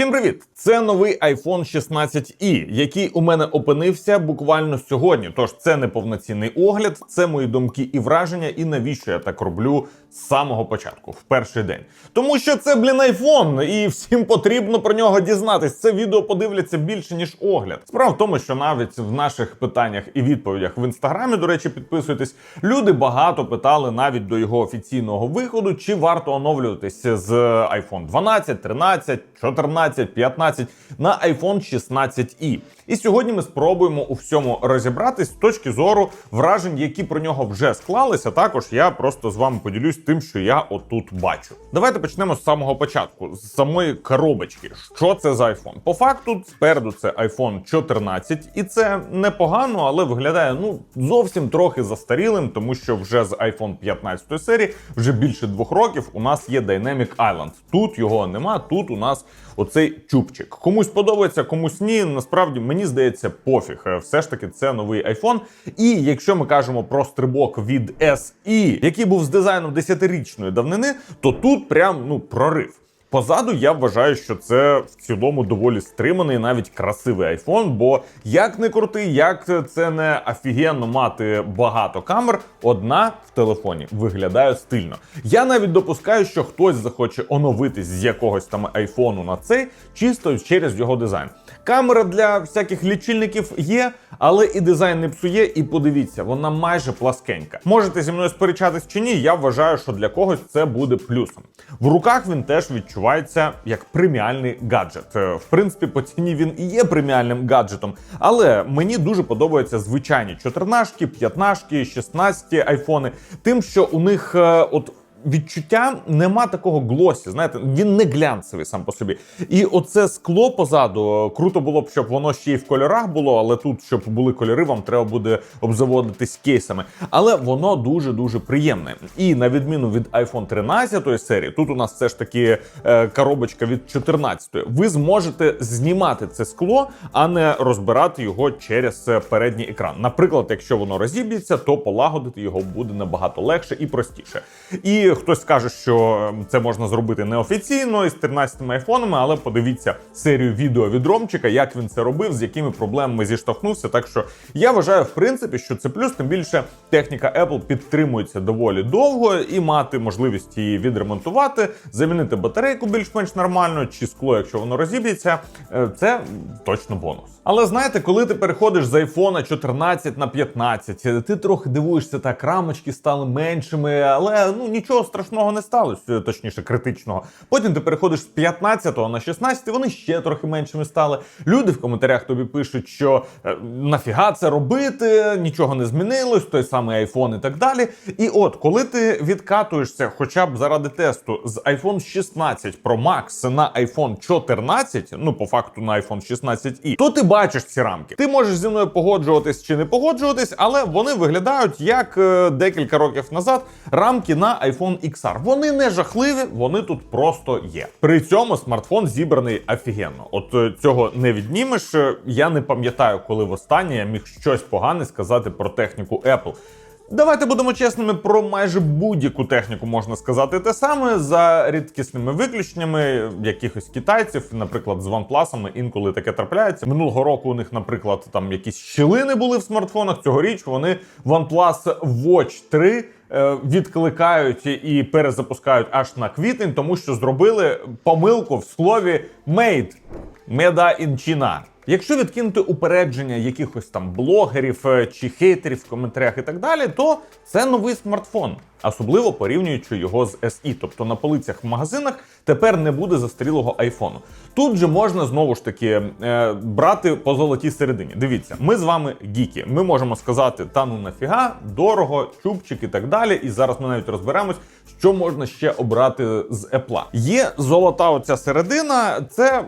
Всім привіт! Це новий iPhone 16i, який у мене опинився буквально сьогодні. Тож це не повноцінний огляд, це мої думки і враження, і навіщо я так роблю з самого початку, в перший день. Тому що це, блін, iPhone, і всім потрібно про нього дізнатись. Це відео подивляться більше ніж огляд. Справа в тому, що навіть в наших питаннях і відповідях в інстаграмі, до речі, підписуйтесь. Люди багато питали навіть до його офіційного виходу, чи варто оновлюватися з iPhone 12, 13, 14, 15 на iPhone 16i. І сьогодні ми спробуємо у всьому розібратись з точки зору вражень, які про нього вже склалися. Також я просто з вами поділюсь тим, що я отут бачу. Давайте почнемо з самого початку, з самої коробочки. Що це за iPhone? По факту, спереду це iPhone 14, і це непогано, але виглядає ну зовсім трохи застарілим, тому що вже з iPhone 15 серії, вже більше двох років, у нас є Dynamic Island. Тут його нема, тут у нас оцей чубчик. Комусь подобається, комусь ні. Насправді мені здається, пофіг. Е, Все ж таки, це новий iPhone. І якщо ми кажемо про стрибок від SE, який був з дизайном 10-річної давнини, то тут прям ну прорив. Позаду я вважаю, що це в цілому доволі стриманий, навіть красивий айфон. Бо як не крутий, як це не офігенно мати багато камер, одна в телефоні виглядає стильно. Я навіть допускаю, що хтось захоче оновитись з якогось там айфону на цей, чисто через його дизайн. Камера для всяких лічильників є, але і дизайн не псує. І подивіться, вона майже пласкенька. Можете зі мною сперечатись чи ні? Я вважаю, що для когось це буде плюсом. В руках він теж відчувається як преміальний гаджет. Е, В принципі, по ціні він і є преміальним гаджетом, але мені дуже подобаються звичайні 14, 15, 16 айфони, тим, що у них е, от відчуття нема такого глосі. Знаєте, він не глянцевий сам по собі. І оце скло позаду круто було б, щоб воно ще й в кольорах було, але тут, щоб були кольори, вам треба буде обзаводитись кейсами. Але воно дуже дуже приємне. І на відміну від iPhone 13 серії, тут у нас все ж таки е, коробочка від 14. Ви зможете знімати це скло, а не розбирати його через е, передній екран. Наприклад, якщо воно розіб'ється, то полагодити його буде набагато легше і простіше. І хтось скаже, що ем, це можна зробити неофіційно із 13 айфонами, але подивіться серію відео від Ромчика, як він це робив, з якими проблемами зіштовхнувся. Так що я вважаю, в принципі, що це плюс, тим більше техніка Apple підтримується доволі довго і мати можливість її відремонтувати, замінити батарейку більш-менш нормально, чи скло, якщо воно розіб'ється, е, це точно бонус. Але знаєте, коли ти переходиш з iPhone 14 на 15, ти трохи дивуєшся, так рамочки стали меншими, але ну нічого страшного не сталося, точніше, критичного. Потім ти переходиш з 15 на 16, вони ще трохи меншими стали. Люди в коментарях тобі пишуть, що е, нафіга це робити, нічого не змінилось, той самий iPhone і так далі. І от, коли ти відкатуєшся, хоча б заради тесту, з iPhone 16 Pro Max на iPhone 14, ну по факту на iPhone 16i, то ти бачиш ці рамки. Ти можеш зі мною погоджуватись чи не погоджуватись, але вони виглядають як е, декілька років назад рамки на iPhone XR. Вони не жахливі, вони тут просто є. При цьому смартфон зібраний офігенно. От е, цього не віднімеш. Е, Я не пам'ятаю, коли востаннє я міг щось погане сказати про техніку Apple. Давайте будемо чесними, про майже будь-яку техніку можна сказати те саме за рідкісними виключеннями якихось китайців, наприклад, з OnePlus інколи таке трапляється. Минулого року у них, наприклад, там якісь щілини були в смартфонах. Цьогоріч вони OnePlus Watch 3 е, відкликають і перезапускають аж на квітень, тому що зробили помилку в слові made. In China. Якщо відкинути упередження якихось там блогерів е, чи хейтерів в коментарях і так далі, то це новий смартфон, особливо порівнюючи його з SE. Тобто на полицях в магазинах тепер не буде застарілого айфону. Тут же можна знову ж таки е, брати по золотій середині. Дивіться, ми з вами гіки. Ми можемо сказати, та ну нафіга, дорого, чубчик і так далі. І зараз ми навіть розберемось, що можна ще обрати з Apple. Є золота оця середина, це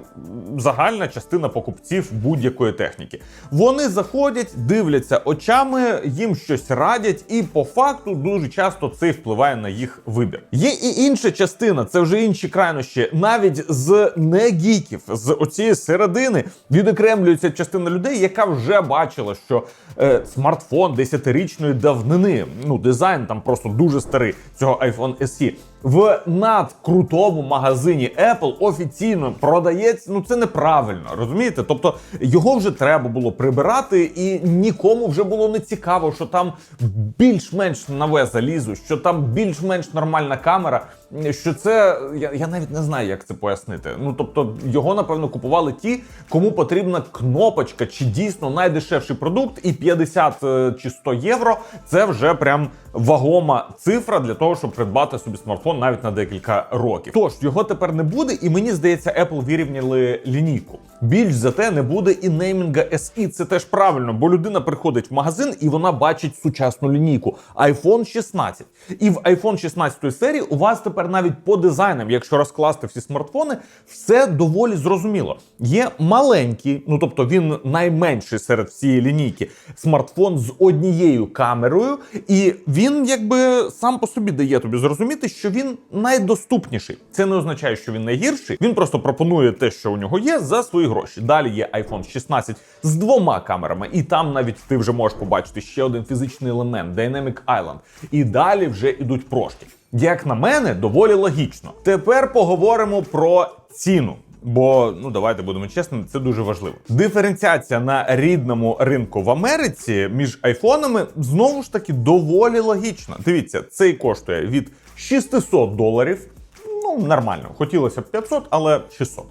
загальна частина покупців будь-якої техніки. Вони заходять, дивляться очами, їм щось радять, і по факту дуже часто це впливає на їх вибір. Є і інша частина, це вже інші крайнощі, навіть з негіків, з оцієї середини відокремлюється частина людей, яка вже бачила, що е, смартфон 10-річної давнини, ну дизайн там просто дуже старий цього iPhone SE, в надкрутому магазині Apple офіційно продається. Ну це неправильно, розумієте? Тобто його вже треба було прибирати, і нікому вже було не цікаво, що там більш-менш нове залізо, що там більш-менш нормальна камера. Що це я, я навіть не знаю, як це пояснити. Ну тобто його напевно купували ті, кому потрібна кнопочка, чи дійсно найдешевший продукт, і 50 е, чи 100 євро це вже прям вагома цифра для того, щоб придбати собі смартфон навіть на декілька років. Тож його тепер не буде, і мені здається, Apple вирівняли лінійку. Більш за те не буде і неймінга SE. Це теж правильно, бо людина приходить в магазин і вона бачить сучасну лінійку iPhone 16. І в iPhone 16 серії у вас тепер навіть по дизайнам, якщо розкласти всі смартфони, все доволі зрозуміло. Є маленький, ну тобто він найменший серед всієї лінійки, смартфон з однією камерою, і він якби сам по собі дає тобі зрозуміти, що він найдоступніший. Це не означає, що він найгірший. Він просто пропонує те, що у нього є, за свої гроші. Далі є iPhone 16 з двома камерами, і там навіть ти вже можеш побачити ще один фізичний елемент Dynamic Island. І далі вже ідуть прошки. Як на мене, доволі логічно. Тепер поговоримо про ціну. Бо ну давайте будемо чесними, це дуже важливо. Диференціація на рідному ринку в Америці між айфонами знову ж таки доволі логічна. Дивіться, цей коштує від 600 доларів. Ну нормально, хотілося б 500, але 600.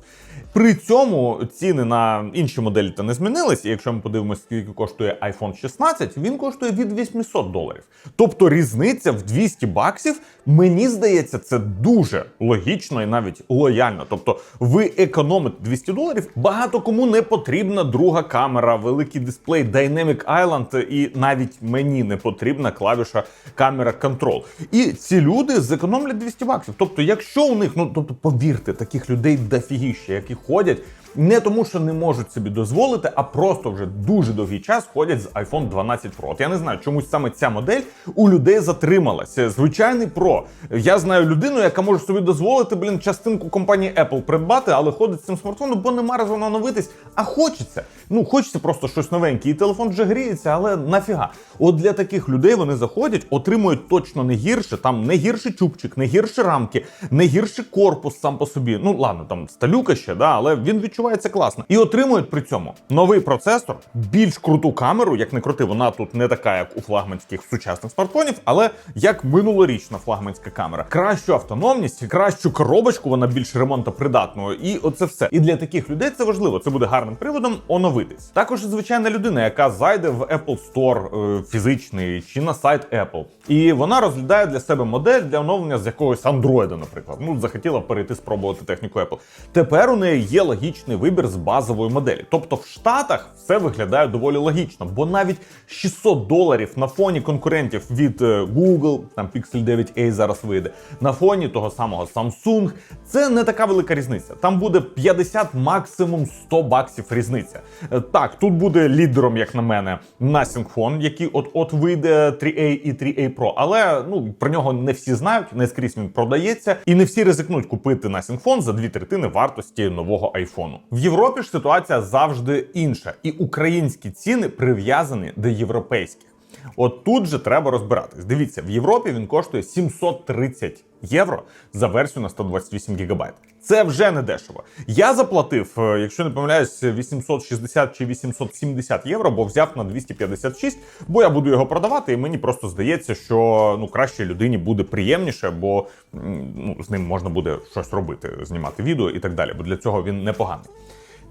При цьому ціни на інші моделі та не змінились. І якщо ми подивимося, скільки коштує iPhone 16, він коштує від 800 доларів. Тобто різниця в 200 баксів, мені здається, це дуже логічно і навіть лояльно. Тобто, ви економите 200 доларів. Багато кому не потрібна друга камера, великий дисплей, Dynamic Island, і навіть мені не потрібна клавіша камера Control. І ці люди зекономлять 200 баксів. Тобто, якщо у них, ну тобто, повірте, таких людей дофігіще, які ходять. Не тому, що не можуть собі дозволити, а просто вже дуже довгий час ходять з iPhone 12 Pro. От я не знаю, чомусь саме ця модель у людей затрималася. Звичайний Pro. Я знаю людину, яка може собі дозволити, блін, частинку компанії Apple придбати, але ходить з цим смартфоном, бо нема разу оновитись. А хочеться. Ну, хочеться просто щось новеньке. І телефон вже гріється, але нафіга. От для таких людей вони заходять, отримують точно не гірше, там не гірший чубчик, не гірші рамки, не гірший корпус сам по собі. Ну ладно, там сталюка ще, да, але він відчувається класно. І отримують при цьому новий процесор, більш круту камеру, як не крути, вона тут не така, як у флагманських сучасних смартфонів, але як минулорічна флагманська камера. Кращу автономність, кращу коробочку, вона більш ремонтопридатною. І оце все. І для таких людей це важливо. Це буде гарним приводом оновитись. Також звичайна людина, яка зайде в Apple Store е, фізичний чи на сайт Apple, і вона розглядає для себе модель для оновлення з якогось Android, наприклад. Ну захотіла перейти спробувати техніку Apple. Тепер у неї є логічний вибір з базової моделі. Тобто в Штатах все виглядає доволі логічно, бо навіть 600 доларів на фоні конкурентів від е, Google, там Pixel 9a зараз вийде, на фоні того самого Samsung, це не така велика різниця. Там буде 50, максимум 100 баксів різниця. Е, Так, тут буде лідером, як на мене, Nothing Phone, який от-от вийде 3A і 3A Pro. Але ну про нього не всі знають, не скрізь він продається, і не всі ризикнуть купити Nothing Phone за дві третини вартості нового айфону. В Європі ж ситуація завжди інша, і українські ціни прив'язані до європейських. От тут же треба розбиратись. Дивіться, в Європі він коштує 730 євро за версію на 128 гігабайт. Це вже не дешево. Я заплатив, е, якщо не помиляюсь, 860 чи 870 євро, бо взяв на 256, бо я буду його продавати, і мені просто здається, що ну краще людині буде приємніше, бо ну, з ним можна буде щось робити, знімати відео і так далі. Бо для цього він непоганий.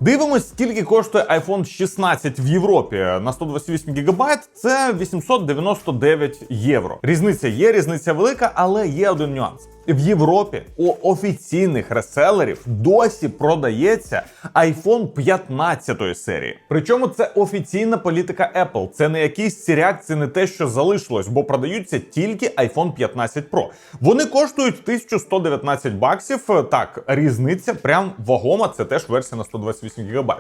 Дивимось, скільки коштує iPhone 16 в Європі на 128 ГБ. Це 899 євро. Різниця є, різниця велика, але є один нюанс. В Європі у офіційних реселерів досі продається iPhone 15 серії. Причому це офіційна політика Apple. Це не якийсь сіряк, це не те, що залишилось, бо продаються тільки iPhone 15 Pro. Вони коштують 1119 баксів. Так, різниця прям вагома. Це теж версія на 128 ГБ.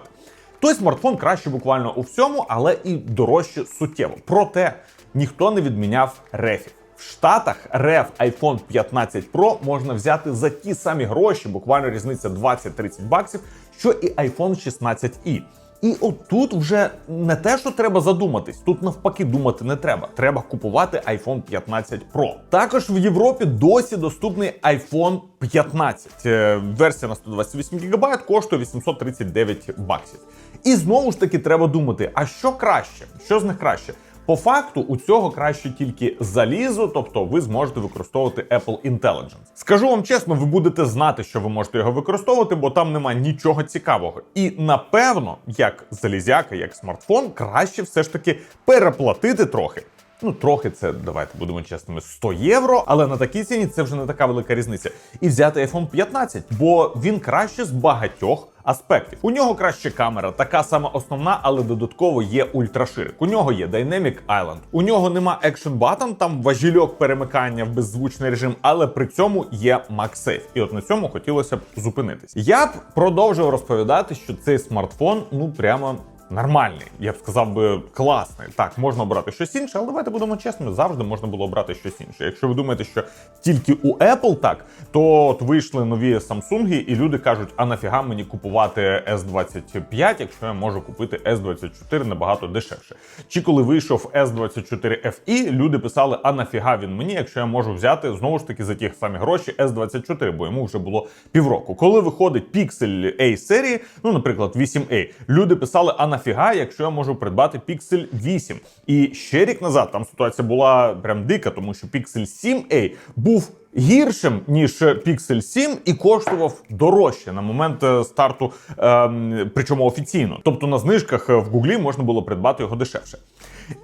Той смартфон краще буквально у всьому, але і дорожче суттєво. Проте ніхто не відміняв рефів. В Штатах реф iPhone 15 Pro можна взяти за ті самі гроші, буквально різниця 20-30 баксів, що і iPhone 16i. І отут вже не те, що треба задуматись, тут навпаки думати не треба. Треба купувати iPhone 15 Pro. Також в Європі досі доступний iPhone 15. Е, Версія на 128 ГБ коштує 839 баксів. І знову ж таки треба думати: а що краще? Що з них краще? По факту у цього краще тільки залізо, тобто ви зможете використовувати Apple Intelligence. Скажу вам чесно, ви будете знати, що ви можете його використовувати, бо там нема нічого цікавого. І напевно, як залізяка, як смартфон, краще все ж таки переплатити трохи. Ну, трохи це давайте будемо чесними 100 євро, але на такій ціні це вже не така велика різниця. І взяти iPhone 15, бо він краще з багатьох аспектів. У нього краще камера, така сама основна, але додатково є ультраширик. У нього є Dynamic Island. У нього нема Action Button, там важільок перемикання в беззвучний режим, але при цьому є MagSafe. І от на цьому хотілося б зупинитись. Я б продовжив розповідати, що цей смартфон ну прямо нормальний. Я б сказав би класний. Так, можна обрати щось інше, але давайте будемо чесними, завжди можна було обрати щось інше. Якщо ви думаєте, що тільки у Apple так, то от вийшли нові Samsung, і люди кажуть, а нафіга мені купувати S25, якщо я можу купити S24 набагато дешевше. Чи коли вийшов S24 FE, люди писали, а нафіга він мені, якщо я можу взяти знову ж таки за ті самі гроші S24, бо йому вже було півроку. Коли виходить Pixel A серії, ну, наприклад, 8A, люди писали, а нафіга, якщо я можу придбати Pixel 8. І ще рік назад там ситуація була прям дика, тому що Pixel 7A був гіршим ніж Pixel 7 і коштував дорожче на момент е, старту, ем, причому офіційно. Тобто на знижках в Гуглі можна було придбати його дешевше.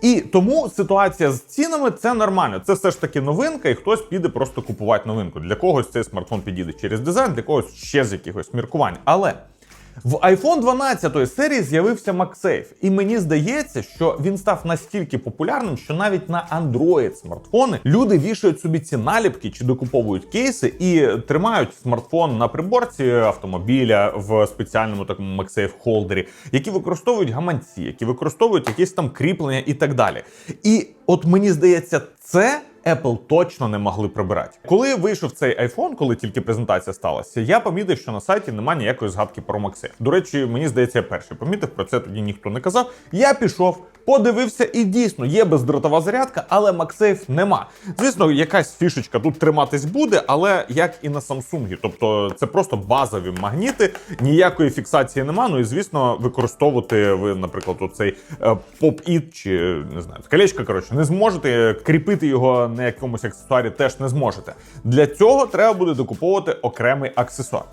І тому ситуація з цінами це нормально. Це все ж таки новинка, і хтось піде просто купувати новинку. Для когось цей смартфон підійде через дизайн, для когось ще з якихось міркувань. Але в iPhone 12 серії з'явився MagSafe, і мені здається, що він став настільки популярним, що навіть на Android смартфони люди вішають собі ці наліпки чи докуповують кейси і тримають смартфон на приборці автомобіля в спеціальному такому MagSafe холдері, які використовують гаманці, які використовують якісь там кріплення і так далі. І от мені здається, це. Apple точно не могли прибирати. Коли вийшов цей iPhone, коли тільки презентація сталася, я помітив, що на сайті немає ніякої згадки про MagSafe. До речі, мені здається, я перший помітив, про це тоді ніхто не казав. Я пішов, подивився, і дійсно є бездротова зарядка, але MagSafe нема. Звісно, якась фішечка тут триматись буде, але як і на Samsung. Тобто це просто базові магніти, ніякої фіксації нема. Ну і звісно, використовувати ви, наприклад, оцей е, Pop-It чи не знаю, колечко, коротше, не зможете кріпити його на якомусь аксесуарі теж не зможете. Для цього треба буде докуповувати окремий аксесуар.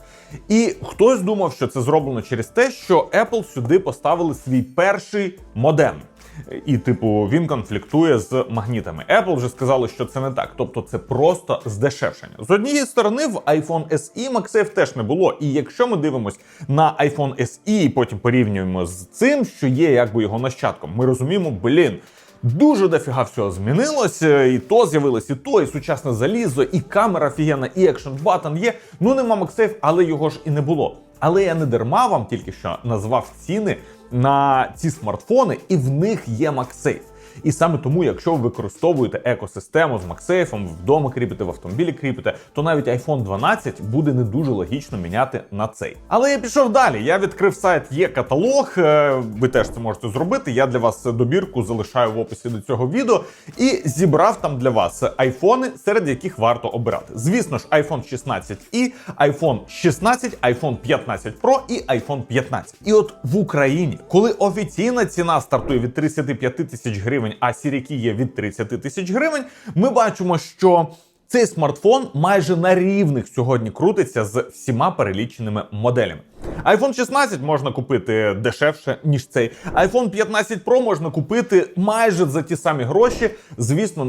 І хтось думав, що це зроблено через те, що Apple сюди поставили свій перший модем. І, типу, він конфліктує з магнітами. Apple вже сказали, що це не так, тобто це просто здешевшення. З однієї сторони, в iPhone SE MagSafe теж не було. І якщо ми дивимось на iPhone SE і потім порівнюємо з цим, що є якби його нащадком, ми розуміємо, блін. Дуже дофіга всього змінилося, і то з'явилось, і то, і сучасне залізо, і камера офігенна, і екшн батон є. Ну нема Максейф, але його ж і не було. Але я не дарма вам тільки що назвав ціни на ці смартфони, і в них є MagSafe. І саме тому, якщо ви використовуєте екосистему з MagSafe, вдома кріпите, в автомобілі кріпите, то навіть iPhone 12 буде не дуже логічно міняти на цей. Але я пішов далі. Я відкрив сайт є каталог. е, Ви теж це можете зробити. Я для вас добірку залишаю в описі до цього відео і зібрав там для вас айфони, серед яких варто обирати. Звісно ж, iPhone 16 і iPhone 16, iPhone 15 Pro і iPhone 15. І от в Україні, коли офіційна ціна стартує від 35 тисяч гривень, а сіряки є від 30 тисяч гривень, ми бачимо, що цей смартфон майже на рівних сьогодні крутиться з всіма переліченими моделями. iPhone 16 можна купити дешевше, ніж цей. iPhone 15 Pro можна купити майже за ті самі гроші. Звісно,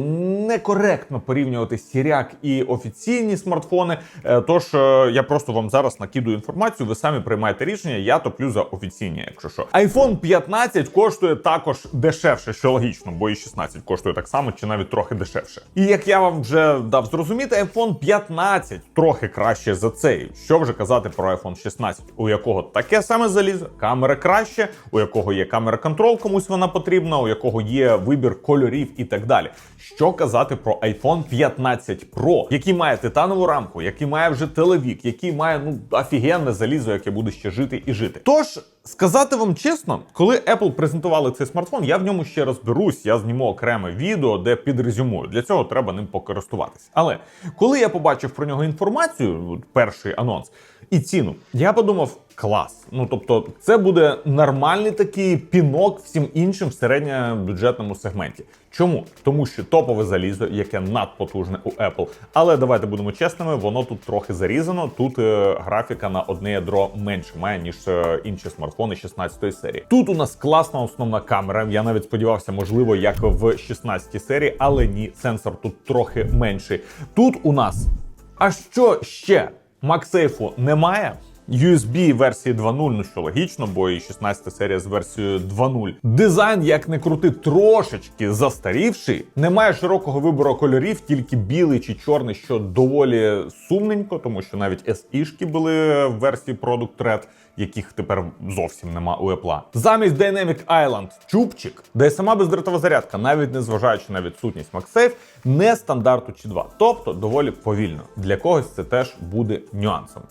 некоректно порівнювати сіряк і офіційні смартфони. Е, Тож е, я просто вам зараз накидую інформацію. Ви самі приймаєте рішення. Я топлю за офіційні, якщо що. iPhone 15 коштує також дешевше, що логічно, бо і 16 коштує так само, чи навіть трохи дешевше. І як я вам вже дав зрозуміти, iPhone 15 трохи краще за цей. Що вже казати про iPhone 16? у якого таке саме залізо, камера краще, у якого є камера контрол, комусь вона потрібна, у якого є вибір кольорів і так далі. Що казати про iPhone 15 Pro, який має титанову рамку, який має вже телевік, який має ну офігенне залізо, яке буде ще жити і жити. Тож сказати вам чесно, коли Apple презентували цей смартфон, я в ньому ще розберусь. Я зніму окреме відео, де підрезюмую. Для цього треба ним покористуватися. Але коли я побачив про нього інформацію, перший анонс і ціну, я подумав. Клас, ну тобто, це буде нормальний такий пінок всім іншим в середньобюджетному сегменті. Чому? Тому що топове залізо, яке надпотужне у Apple. Але давайте будемо чесними, воно тут трохи зарізано. Тут е, графіка на одне ядро менше має ніж е, інші смартфони 16-ї серії. Тут у нас класна основна камера. Я навіть сподівався, можливо, як в 16-й серії, але ні, сенсор тут трохи менший. Тут у нас а що ще? MagSafe немає. USB версії 2.0, ну що логічно, бо і 16 серія з версією 2.0. Дизайн, як не крути, трошечки застарівший. Немає широкого вибору кольорів, тільки білий чи чорний, що доволі сумненько, тому що навіть SE-шки були в версії Product Red, яких тепер зовсім нема у Apple. Замість Dynamic Island чубчик, де сама бездротова зарядка, навіть не зважаючи на відсутність MagSafe, не стандарту чи 2, тобто доволі повільно. Для когось це теж буде нюансом.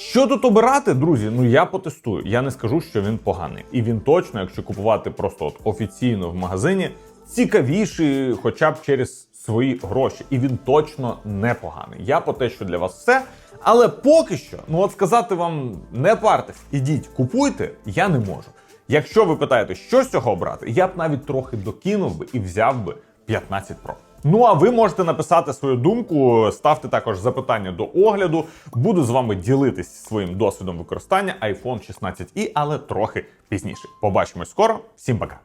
Що тут обирати, друзі? Ну я потестую. Я не скажу, що він поганий. І він точно, якщо купувати просто от офіційно в магазині, цікавіший, хоча б через свої гроші. І він точно непоганий. Я по те, що для вас все. Але поки що, ну от сказати вам не партесь, ідіть, купуйте, я не можу. Якщо ви питаєте, що з цього обрати, я б навіть трохи докинув би і взяв би 15 Pro. Ну а ви можете написати свою думку, ставте також запитання до огляду. Буду з вами ділитись своїм досвідом використання iPhone 16 і, але трохи пізніше. Побачимось скоро. Всім пока.